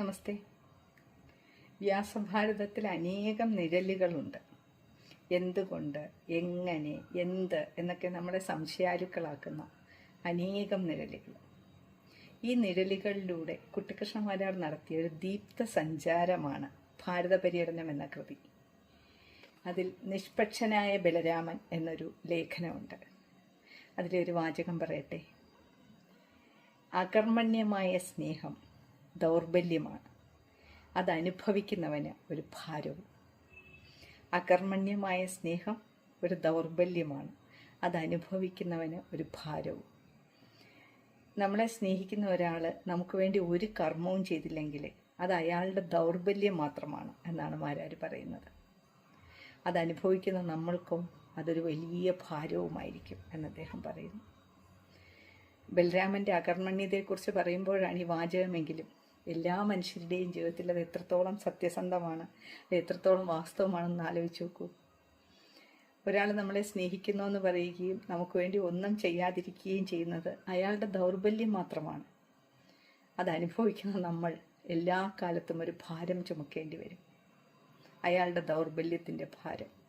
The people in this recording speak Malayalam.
നമസ്തേ. വ്യാസഭാരതത്തിൽ അനേകം നിഴലുകളുണ്ട്. എന്തുകൊണ്ട് എങ്ങനെ എന്ത് എന്നൊക്കെ നമ്മളെ സംശയാലുക്കളാക്കുന്ന അനേകം നിഴലുകൾ. ഈ നിഴലുകളിലൂടെ കുട്ടിക്കൃഷ്ണമാരാർ നടത്തിയ ഒരു ദീപ്ത സഞ്ചാരമാണ് ഭാരത പര്യടനം എന്ന കൃതി. അതിൽ നിഷ്പക്ഷനായ ബലരാമൻ എന്നൊരു ലേഖനമുണ്ട്. അതിലെ ഒരു വാചകം പറയട്ടെ? അകർമ്മണ്യമായ സ്നേഹം ദൗർബല്യമാണ്. അതനുഭവിക്കുന്നവന് ഒരു ഭാരവും. അകർമ്മണ്യമായ സ്നേഹം ഒരു ദൗർബല്യമാണ്. അതനുഭവിക്കുന്നവന് ഒരു ഭാരവും. നമ്മളെ സ്നേഹിക്കുന്ന ഒരാൾ നമുക്ക് വേണ്ടി ഒരു കർമ്മവും ചെയ്തില്ലെങ്കിൽ അത് അയാളുടെ ദൗർബല്യം മാത്രമാണ് എന്നാണ് മാരാർ പറയുന്നത്. അതനുഭവിക്കുന്ന നമ്മൾക്കും അതൊരു വലിയ ഭാരവുമായിരിക്കും എന്ന് അദ്ദേഹം പറയുന്നു. ബലരാമന്റെ അകർമ്മണ്യതയെക്കുറിച്ച് പറയുമ്പോഴാണ് ഈ വാചകമെങ്കിലും എല്ലാ മനുഷ്യരുടെയും ജീവിതത്തിൽ അത് എത്രത്തോളം സത്യസന്ധമാണ് അത് എത്രത്തോളം വാസ്തവമാണെന്ന് ആലോചിച്ച് നോക്കൂ. ഒരാൾ നമ്മളെ സ്നേഹിക്കുന്നു എന്ന് പറയുകയും നമുക്ക് വേണ്ടി ഒന്നും ചെയ്യാതിരിക്കുകയും ചെയ്യുന്നത് അയാളുടെ ദൗർബല്യം മാത്രമാണ്. അത് അനുഭവിക്കുന്ന നമ്മൾ എല്ലാ കാലത്തും ഒരു ഭാരം ചുമക്കേണ്ടി വരും. അയാളുടെ ദൗർബല്യത്തിന്റെ ഭാരം.